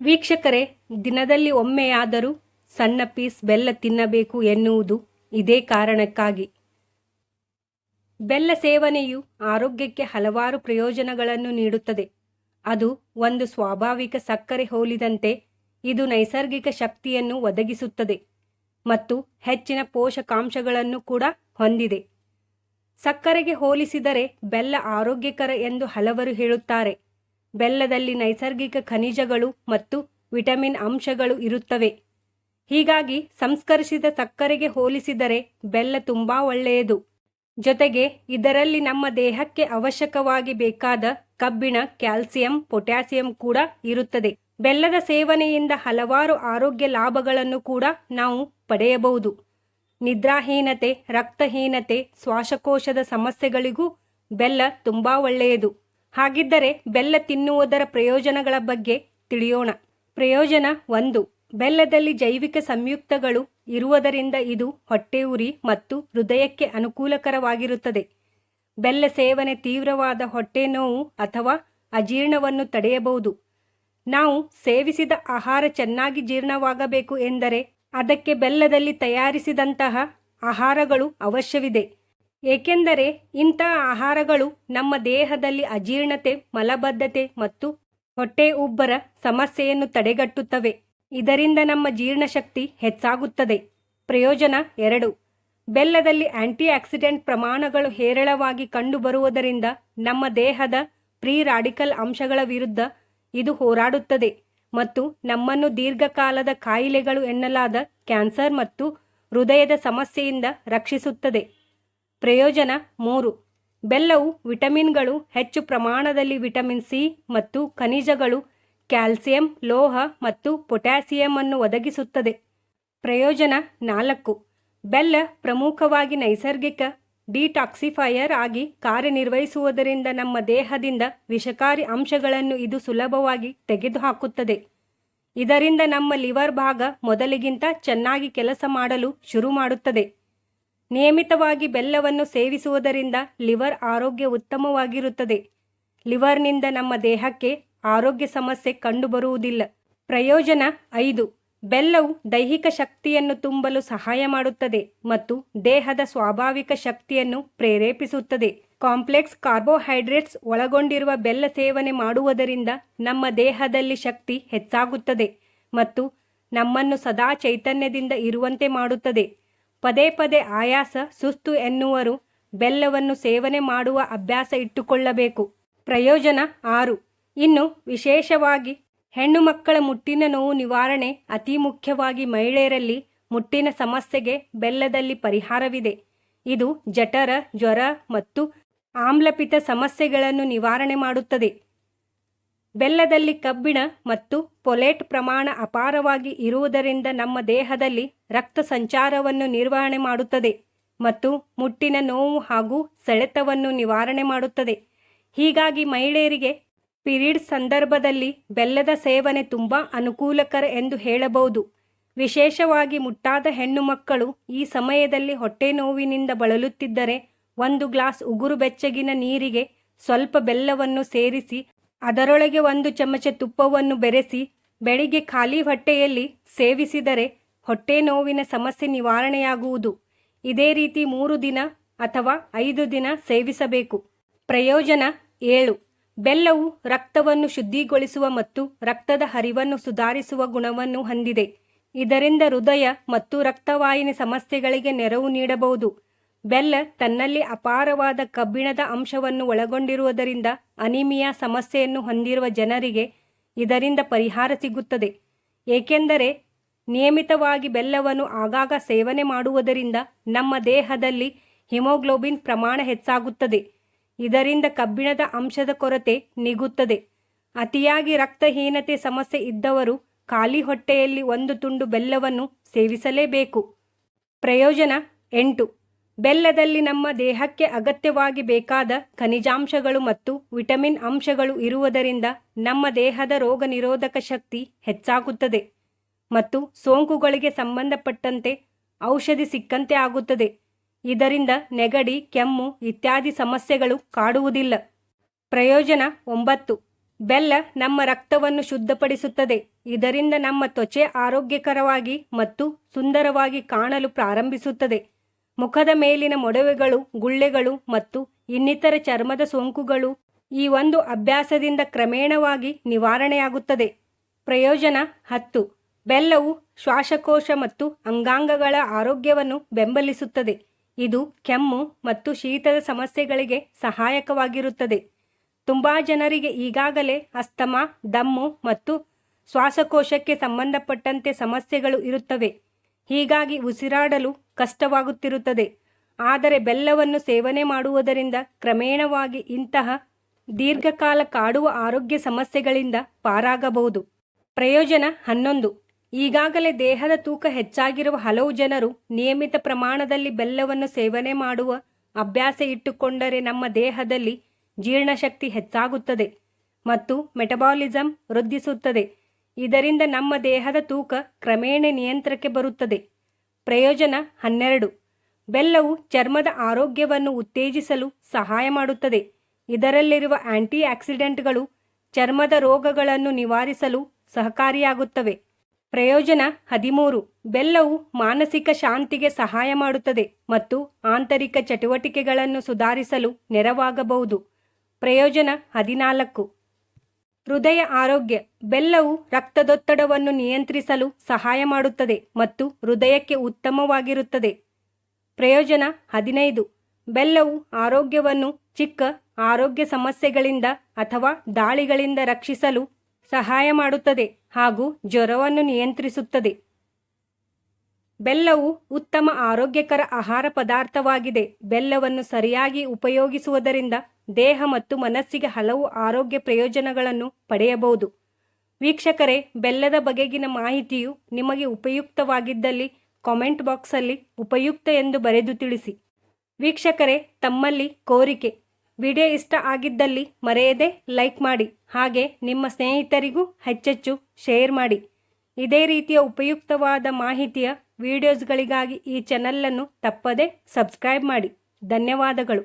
ವೀಕ್ಷಕರೇ, ದಿನದಲ್ಲಿ ಒಮ್ಮೆಯಾದರೂ ಸಣ್ಣ ಪೀಸ್ ಬೆಲ್ಲ ತಿನ್ನಬೇಕು ಎನ್ನುವುದು ಇದೇ ಕಾರಣಕ್ಕಾಗಿ. ಬೆಲ್ಲ ಸೇವನೆಯು ಆರೋಗ್ಯಕ್ಕೆ ಹಲವಾರು ಪ್ರಯೋಜನಗಳನ್ನು ನೀಡುತ್ತದೆ. ಅದು ಒಂದು ಸ್ವಾಭಾವಿಕ ಸಕ್ಕರೆ ಹೋಲಿದಂತೆ ಇದು ನೈಸರ್ಗಿಕ ಶಕ್ತಿಯನ್ನು ಒದಗಿಸುತ್ತದೆ ಮತ್ತು ಹೆಚ್ಚಿನ ಪೋಷಕಾಂಶಗಳನ್ನು ಕೂಡ ಹೊಂದಿದೆ. ಸಕ್ಕರೆಗೆ ಹೋಲಿಸಿದರೆ ಬೆಲ್ಲ ಆರೋಗ್ಯಕರ ಎಂದು ಹಲವರು ಹೇಳುತ್ತಾರೆ. ಬೆಲ್ಲದಲ್ಲಿ ನೈಸರ್ಗಿಕ ಖನಿಜಗಳು ಮತ್ತು ವಿಟಮಿನ್ ಅಂಶಗಳು ಇರುತ್ತವೆ. ಹೀಗಾಗಿ ಸಂಸ್ಕರಿಸಿದ ಸಕ್ಕರೆಗೆ ಹೋಲಿಸಿದರೆ ಬೆಲ್ಲ ತುಂಬಾ ಒಳ್ಳೆಯದು. ಜೊತೆಗೆ ಇದರಲ್ಲಿ ನಮ್ಮ ದೇಹಕ್ಕೆ ಅವಶ್ಯಕವಾಗಿ ಬೇಕಾದ ಕಬ್ಬಿಣ, ಕ್ಯಾಲ್ಸಿಯಂ, ಪೊಟ್ಯಾಸಿಯಂ ಕೂಡ ಇರುತ್ತದೆ. ಬೆಲ್ಲದ ಸೇವನೆಯಿಂದ ಹಲವಾರು ಆರೋಗ್ಯ ಲಾಭಗಳನ್ನು ಕೂಡ ನಾವು ಪಡೆಯಬಹುದು. ನಿದ್ರಾಹೀನತೆ, ರಕ್ತಹೀನತೆ, ಶ್ವಾಸಕೋಶದ ಸಮಸ್ಯೆಗಳಿಗೂ ಬೆಲ್ಲ ತುಂಬಾ ಒಳ್ಳೆಯದು. ಹಾಗಿದ್ದರೆ ಬೆಲ್ಲ ತಿನ್ನುವುದರ ಪ್ರಯೋಜನಗಳ ಬಗ್ಗೆ ತಿಳಿಯೋಣ. ಪ್ರಯೋಜನ ಒಂದು. ಬೆಲ್ಲದಲ್ಲಿ ಜೈವಿಕ ಸಂಯುಕ್ತಗಳು ಇರುವುದರಿಂದ ಇದು ಹೊಟ್ಟೆ ಉರಿ ಮತ್ತು ಹೃದಯಕ್ಕೆ ಅನುಕೂಲಕರವಾಗಿರುತ್ತದೆ. ಬೆಲ್ಲ ಸೇವನೆ ತೀವ್ರವಾದ ಹೊಟ್ಟೆ ನೋವು ಅಥವಾ ಅಜೀರ್ಣವನ್ನು ತಡೆಯಬಹುದು. ನಾವು ಸೇವಿಸಿದ ಆಹಾರ ಚೆನ್ನಾಗಿ ಜೀರ್ಣವಾಗಬೇಕು ಎಂದರೆ ಅದಕ್ಕೆ ಬೆಲ್ಲದಲ್ಲಿ ತಯಾರಿಸಿದಂತಹ ಆಹಾರಗಳು ಅವಶ್ಯವಿದೆ. ಏಕೆಂದರೆ ಇಂತಹ ಆಹಾರಗಳು ನಮ್ಮ ದೇಹದಲ್ಲಿ ಅಜೀರ್ಣತೆ, ಮಲಬದ್ಧತೆ ಮತ್ತು ಹೊಟ್ಟೆ ಉಬ್ಬರ ಸಮಸ್ಯೆಯನ್ನು ತಡೆಗಟ್ಟುತ್ತವೆ. ಇದರಿಂದ ನಮ್ಮ ಜೀರ್ಣಶಕ್ತಿ ಹೆಚ್ಚಾಗುತ್ತದೆ. ಪ್ರಯೋಜನ ಎರಡು. ಬೆಲ್ಲದಲ್ಲಿ ಆಂಟಿ ಆಕ್ಸಿಡೆಂಟ್ ಪ್ರಮಾಣಗಳು ಹೇರಳವಾಗಿ ಕಂಡುಬರುವುದರಿಂದ ನಮ್ಮ ದೇಹದ ಪ್ರೀ ರಾಡಿಕಲ್ ಅಂಶಗಳ ವಿರುದ್ಧ ಇದು ಹೋರಾಡುತ್ತದೆ ಮತ್ತು ನಮ್ಮನ್ನು ದೀರ್ಘಕಾಲದ ಕಾಯಿಲೆಗಳು ಎನ್ನಲಾದ ಕ್ಯಾನ್ಸರ್ ಮತ್ತು ಹೃದಯದ ಸಮಸ್ಯೆಯಿಂದ ರಕ್ಷಿಸುತ್ತದೆ. ಪ್ರಯೋಜನ ಮೂರು. ಬೆಲ್ಲವು ವಿಟಮಿನ್ಗಳು, ಹೆಚ್ಚು ಪ್ರಮಾಣದಲ್ಲಿ ವಿಟಮಿನ್ ಸಿ ಮತ್ತು ಖನಿಜಗಳು, ಕ್ಯಾಲ್ಸಿಯಂ, ಲೋಹ ಮತ್ತು ಪೊಟ್ಯಾಸಿಯಂ ಅನ್ನು ಒದಗಿಸುತ್ತದೆ. ಪ್ರಯೋಜನ ನಾಲ್ಕು. ಬೆಲ್ಲ ಪ್ರಮುಖವಾಗಿ ನೈಸರ್ಗಿಕ ಡಿಟಾಕ್ಸಿಫೈಯರ್ ಆಗಿ ಕಾರ್ಯನಿರ್ವಹಿಸುವುದರಿಂದ ನಮ್ಮ ದೇಹದಿಂದ ವಿಷಕಾರಿ ಅಂಶಗಳನ್ನು ಇದು ಸುಲಭವಾಗಿ ತೆಗೆದುಹಾಕುತ್ತದೆ. ಇದರಿಂದ ನಮ್ಮ ಲಿವರ್ ಭಾಗ ಮೊದಲಿಗಿಂತ ಚೆನ್ನಾಗಿ ಕೆಲಸ ಮಾಡಲು ಶುರು ಮಾಡುತ್ತದೆ. ನಿಯಮಿತವಾಗಿ ಬೆಲ್ಲವನ್ನು ಸೇವಿಸುವುದರಿಂದ ಲಿವರ್ ಆರೋಗ್ಯ ಉತ್ತಮವಾಗಿರುತ್ತದೆ. ಲಿವರ್ನಿಂದ ನಮ್ಮ ದೇಹಕ್ಕೆ ಆರೋಗ್ಯ ಸಮಸ್ಯೆ ಕಂಡುಬರುವುದಿಲ್ಲ. ಪ್ರಯೋಜನ ಐದು, ಬೆಲ್ಲವು ದೈಹಿಕ ಶಕ್ತಿಯನ್ನು ತುಂಬಲು ಸಹಾಯ ಮಾಡುತ್ತದೆ ಮತ್ತು ದೇಹದ ಸ್ವಾಭಾವಿಕ ಶಕ್ತಿಯನ್ನು ಪ್ರೇರೇಪಿಸುತ್ತದೆ. ಕಾಂಪ್ಲೆಕ್ಸ್ ಕಾರ್ಬೋಹೈಡ್ರೇಟ್ಸ್ ಒಳಗೊಂಡಿರುವ ಬೆಲ್ಲ ಸೇವನೆ ಮಾಡುವುದರಿಂದ ನಮ್ಮ ದೇಹದಲ್ಲಿ ಶಕ್ತಿ ಹೆಚ್ಚಾಗುತ್ತದೆ ಮತ್ತು ನಮ್ಮನ್ನು ಸದಾ ಚೈತನ್ಯದಿಂದ ಇರುವಂತೆ ಮಾಡುತ್ತದೆ. ಪದೇ ಪದೇ ಆಯಾಸ, ಸುಸ್ತು ಎನ್ನುವರು ಬೆಲ್ಲವನ್ನು ಸೇವನೆ ಮಾಡುವ ಅಭ್ಯಾಸ ಇಟ್ಟುಕೊಳ್ಳಬೇಕು. ಪ್ರಯೋಜನ ಆರು. ಇನ್ನು ವಿಶೇಷವಾಗಿ ಹೆಣ್ಣು ಮಕ್ಕಳ ಮುಟ್ಟಿನ ನೋವು ನಿವಾರಣೆ ಅತಿ ಮುಖ್ಯವಾಗಿ ಮಹಿಳೆಯರಲ್ಲಿ ಮುಟ್ಟಿನ ಸಮಸ್ಯೆಗೆ ಬೆಲ್ಲದಲ್ಲಿ ಪರಿಹಾರವಿದೆ. ಇದು ಜಠರ, ಜ್ವರ ಮತ್ತು ಆಮ್ಲಪಿತ ಸಮಸ್ಯೆಗಳನ್ನು ನಿವಾರಣೆ ಮಾಡುತ್ತದೆ. ಬೆಲ್ಲದಲ್ಲಿ ಕಬ್ಬಿಣ ಮತ್ತು ಪೊಲೇಟ್ ಪ್ರಮಾಣ ಅಪಾರವಾಗಿ ಇರುವುದರಿಂದ ನಮ್ಮ ದೇಹದಲ್ಲಿ ರಕ್ತ ಸಂಚಾರವನ್ನು ನಿರ್ವಹಣೆ ಮಾಡುತ್ತದೆ ಮತ್ತು ಮುಟ್ಟಿನ ನೋವು ಹಾಗೂ ಸೆಳೆತವನ್ನು ನಿವಾರಣೆ ಮಾಡುತ್ತದೆ. ಹೀಗಾಗಿ ಮಹಿಳೆಯರಿಗೆ ಪಿರಿಯಡ್ ಸಂದರ್ಭದಲ್ಲಿ ಬೆಲ್ಲದ ಸೇವನೆ ತುಂಬ ಅನುಕೂಲಕರ ಎಂದು ಹೇಳಬಹುದು. ವಿಶೇಷವಾಗಿ ಮುಟ್ಟಾದ ಹೆಣ್ಣು ಮಕ್ಕಳು ಈ ಸಮಯದಲ್ಲಿ ಹೊಟ್ಟೆ ನೋವಿನಿಂದ ಬಳಲುತ್ತಿದ್ದರೆ ಒಂದು ಗ್ಲಾಸ್ ಉಗುರು ಬೆಚ್ಚಗಿನ ನೀರಿಗೆ ಸ್ವಲ್ಪ ಬೆಲ್ಲವನ್ನು ಸೇರಿಸಿ ಅದರೊಳಗೆ ಒಂದು ಚಮಚ ತುಪ್ಪವನ್ನು ಬೆರೆಸಿ ಬೆಳಿಗ್ಗೆ ಖಾಲಿ ಹೊಟ್ಟೆಯಲ್ಲಿ ಸೇವಿಸಿದರೆ ಹೊಟ್ಟೆ ನೋವಿನ ಸಮಸ್ಯೆ ನಿವಾರಣೆಯಾಗುವುದು. ಇದೇ ರೀತಿ ಮೂರು ದಿನ ಅಥವಾ ಐದು ದಿನ ಸೇವಿಸಬೇಕು. ಪ್ರಯೋಜನ ಏಳು. ಬೆಲ್ಲವು ರಕ್ತವನ್ನು ಶುದ್ಧಿಗೊಳಿಸುವ ಮತ್ತು ರಕ್ತದ ಹರಿವನ್ನು ಸುಧಾರಿಸುವ ಗುಣವನ್ನು ಹೊಂದಿದೆ. ಇದರಿಂದ ಹೃದಯ ಮತ್ತು ರಕ್ತವಾಹಿನಿ ಸಮಸ್ಯೆಗಳಿಗೆ ನೆರವು ನೀಡಬಹುದು. ಬೆಲ್ಲ ತನ್ನಲ್ಲಿ ಅಪಾರವಾದ ಕಬ್ಬಿಣದ ಅಂಶವನ್ನು ಒಳಗೊಂಡಿರುವುದರಿಂದ ಅನಿಮಿಯಾ ಸಮಸ್ಯೆಯನ್ನು ಹೊಂದಿರುವ ಜನರಿಗೆ ಇದರಿಂದ ಪರಿಹಾರ ಸಿಗುತ್ತದೆ. ಏಕೆಂದರೆ ನಿಯಮಿತವಾಗಿ ಬೆಲ್ಲವನ್ನು ಆಗಾಗ ಸೇವನೆ ಮಾಡುವುದರಿಂದ ನಮ್ಮ ದೇಹದಲ್ಲಿ ಹಿಮೋಗ್ಲೋಬಿನ್ ಪ್ರಮಾಣ ಹೆಚ್ಚಾಗುತ್ತದೆ. ಇದರಿಂದ ಕಬ್ಬಿಣದ ಅಂಶದ ಕೊರತೆ ನಿಗುತ್ತದೆ. ಅತಿಯಾಗಿ ರಕ್ತಹೀನತೆ ಸಮಸ್ಯೆ ಇದ್ದವರು ಖಾಲಿ ಹೊಟ್ಟೆಯಲ್ಲಿ ಒಂದು ತುಂಡು ಬೆಲ್ಲವನ್ನು ಸೇವಿಸಲೇಬೇಕು. ಪ್ರಯೋಜನ ಎಂಟು. ಬೆಲ್ಲದಲ್ಲಿ ನಮ್ಮ ದೇಹಕ್ಕೆ ಅಗತ್ಯವಾಗಿ ಬೇಕಾದ ಖನಿಜಾಂಶಗಳು ಮತ್ತು ವಿಟಮಿನ್ ಅಂಶಗಳು ಇರುವುದರಿಂದ ನಮ್ಮ ದೇಹದ ರೋಗ ನಿರೋಧಕ ಶಕ್ತಿ ಹೆಚ್ಚಾಗುತ್ತದೆ ಮತ್ತು ಸೋಂಕುಗಳಿಗೆ ಸಂಬಂಧಪಟ್ಟಂತೆ ಔಷಧಿ ಸಿಕ್ಕಂತೆ ಆಗುತ್ತದೆ. ಇದರಿಂದ ನೆಗಡಿ, ಕೆಮ್ಮು ಇತ್ಯಾದಿ ಸಮಸ್ಯೆಗಳು ಕಾಡುವುದಿಲ್ಲ. ಪ್ರಯೋಜನ ಒಂಬತ್ತು. ಬೆಲ್ಲ ನಮ್ಮ ರಕ್ತವನ್ನು ಶುದ್ಧಪಡಿಸುತ್ತದೆ. ಇದರಿಂದ ನಮ್ಮ ತ್ವಚೆ ಆರೋಗ್ಯಕರವಾಗಿ ಮತ್ತು ಸುಂದರವಾಗಿ ಕಾಣಲು ಪ್ರಾರಂಭಿಸುತ್ತದೆ. ಮುಖದ ಮೇಲಿನ ಮೊಡವೆಗಳು, ಗುಳ್ಳೆಗಳು ಮತ್ತು ಇನ್ನಿತರ ಚರ್ಮದ ಸೋಂಕುಗಳು ಈ ಒಂದು ಅಭ್ಯಾಸದಿಂದ ಕ್ರಮೇಣವಾಗಿ ನಿವಾರಣೆಯಾಗುತ್ತದೆ. ಪ್ರಯೋಜನ ಹತ್ತು. ಬೆಲ್ಲವು ಶ್ವಾಸಕೋಶ ಮತ್ತು ಅಂಗಾಂಗಗಳ ಆರೋಗ್ಯವನ್ನು ಬೆಂಬಲಿಸುತ್ತದೆ. ಇದು ಕೆಮ್ಮು ಮತ್ತು ಶೀತದ ಸಮಸ್ಯೆಗಳಿಗೆ ಸಹಾಯಕವಾಗಿರುತ್ತದೆ. ತುಂಬ ಜನರಿಗೆ ಈಗಾಗಲೇ ಅಸ್ತಮಾ, ದಮ್ಮು ಮತ್ತು ಶ್ವಾಸಕೋಶಕ್ಕೆ ಸಂಬಂಧಪಟ್ಟಂತೆ ಸಮಸ್ಯೆಗಳು ಇರುತ್ತವೆ. ಹೀಗಾಗಿ ಉಸಿರಾಡಲು ಕಷ್ಟವಾಗುತ್ತಿರುತ್ತದೆ. ಆದರೆ ಬೆಲ್ಲವನ್ನು ಸೇವನೆ ಮಾಡುವುದರಿಂದ ಕ್ರಮೇಣವಾಗಿ ಇಂತಹ ದೀರ್ಘಕಾಲ ಕಾಡುವ ಆರೋಗ್ಯ ಸಮಸ್ಯೆಗಳಿಂದ ಪಾರಾಗಬಹುದು. ಪ್ರಯೋಜನ ಹನ್ನೊಂದು. ಈಗಾಗಲೇ ದೇಹದ ತೂಕ ಹೆಚ್ಚಾಗಿರುವ ಹಲವು ಜನರು ನಿಯಮಿತ ಪ್ರಮಾಣದಲ್ಲಿ ಬೆಲ್ಲವನ್ನು ಸೇವನೆ ಮಾಡುವ ಅಭ್ಯಾಸ ಇಟ್ಟುಕೊಂಡರೆ ನಮ್ಮ ದೇಹದಲ್ಲಿ ಜೀರ್ಣಶಕ್ತಿ ಹೆಚ್ಚಾಗುತ್ತದೆ ಮತ್ತು ಮೆಟಬಾಲಿಸಂ ವೃದ್ಧಿಸುತ್ತದೆ. ಇದರಿಂದ ನಮ್ಮ ದೇಹದ ತೂಕ ಕ್ರಮೇಣ ನಿಯಂತ್ರಕ್ಕೆ ಬರುತ್ತದೆ. ಪ್ರಯೋಜನ ಹನ್ನೆರಡು. ಬೆಲ್ಲವು ಚರ್ಮದ ಆರೋಗ್ಯವನ್ನು ಉತ್ತೇಜಿಸಲು ಸಹಾಯ ಮಾಡುತ್ತದೆ. ಇದರಲ್ಲಿರುವ ಆಂಟಿ ಆಕ್ಸಿಡೆಂಟ್ಗಳು ಚರ್ಮದ ರೋಗಗಳನ್ನು ನಿವಾರಿಸಲು ಸಹಕಾರಿಯಾಗುತ್ತವೆ. ಪ್ರಯೋಜನ ಹದಿಮೂರು. ಬೆಲ್ಲವು ಮಾನಸಿಕ ಶಾಂತಿಗೆ ಸಹಾಯ ಮಾಡುತ್ತದೆ ಮತ್ತು ಆಂತರಿಕ ಚಟುವಟಿಕೆಗಳನ್ನು ಸುಧಾರಿಸಲು ನೆರವಾಗಬಹುದು. ಪ್ರಯೋಜನ ಹದಿನಾಲ್ಕು. ಹೃದಯ ಆರೋಗ್ಯ ಬೆಲ್ಲವು ರಕ್ತದೊತ್ತಡವನ್ನು ನಿಯಂತ್ರಿಸಲು ಸಹಾಯ ಮಾಡುತ್ತದೆ ಮತ್ತು ಹೃದಯಕ್ಕೆ ಉತ್ತಮವಾಗಿರುತ್ತದೆ. ಪ್ರಯೋಜನ ಹದಿನೈದು. ಬೆಲ್ಲವು ಆರೋಗ್ಯವನ್ನು ಚಿಕ್ಕ ಆರೋಗ್ಯ ಸಮಸ್ಯೆಗಳಿಂದ ಅಥವಾ ದಾಳಿಗಳಿಂದ ರಕ್ಷಿಸಲು ಸಹಾಯ ಮಾಡುತ್ತದೆ ಹಾಗೂ ಜ್ವರವನ್ನು ನಿಯಂತ್ರಿಸುತ್ತದೆ. ಬೆಲ್ಲವು ಉತ್ತಮ ಆರೋಗ್ಯಕರ ಆಹಾರ ಪದಾರ್ಥವಾಗಿದೆ. ಬೆಲ್ಲವನ್ನು ಸರಿಯಾಗಿ ಉಪಯೋಗಿಸುವುದರಿಂದ ದೇಹ ಮತ್ತು ಮನಸ್ಸಿಗೆ ಹಲವು ಆರೋಗ್ಯ ಪ್ರಯೋಜನಗಳನ್ನು ಪಡೆಯಬಹುದು. ವೀಕ್ಷಕರೇ, ಬೆಲ್ಲದ ಬಗೆಗಿನ ಮಾಹಿತಿಯು ನಿಮಗೆ ಉಪಯುಕ್ತವಾಗಿದ್ದಲ್ಲಿ ಕಾಮೆಂಟ್ ಬಾಕ್ಸಲ್ಲಿ ಉಪಯುಕ್ತ ಎಂದು ಬರೆದು ತಿಳಿಸಿ. ವೀಕ್ಷಕರೇ, ತಮ್ಮಲ್ಲಿ ಕೋರಿಕೆ. ವಿಡಿಯೋ ಇಷ್ಟ ಆಗಿದ್ದಲ್ಲಿ ಮರೆಯದೆ ಲೈಕ್ ಮಾಡಿ, ಹಾಗೆ ನಿಮ್ಮ ಸ್ನೇಹಿತರಿಗೂ ಹೆಚ್ಚೆಚ್ಚು ಶೇರ್ ಮಾಡಿ. ಇದೇ ರೀತಿಯ ಉಪಯುಕ್ತವಾದ ಮಾಹಿತಿಯ ವಿಡಿಯೋಸ್ಗಳಿಗಾಗಿ ಈ ಚಾನಲನ್ನು ತಪ್ಪದೆ ಸಬ್ಸ್ಕ್ರೈಬ್ ಮಾಡಿ. ಧನ್ಯವಾದಗಳು.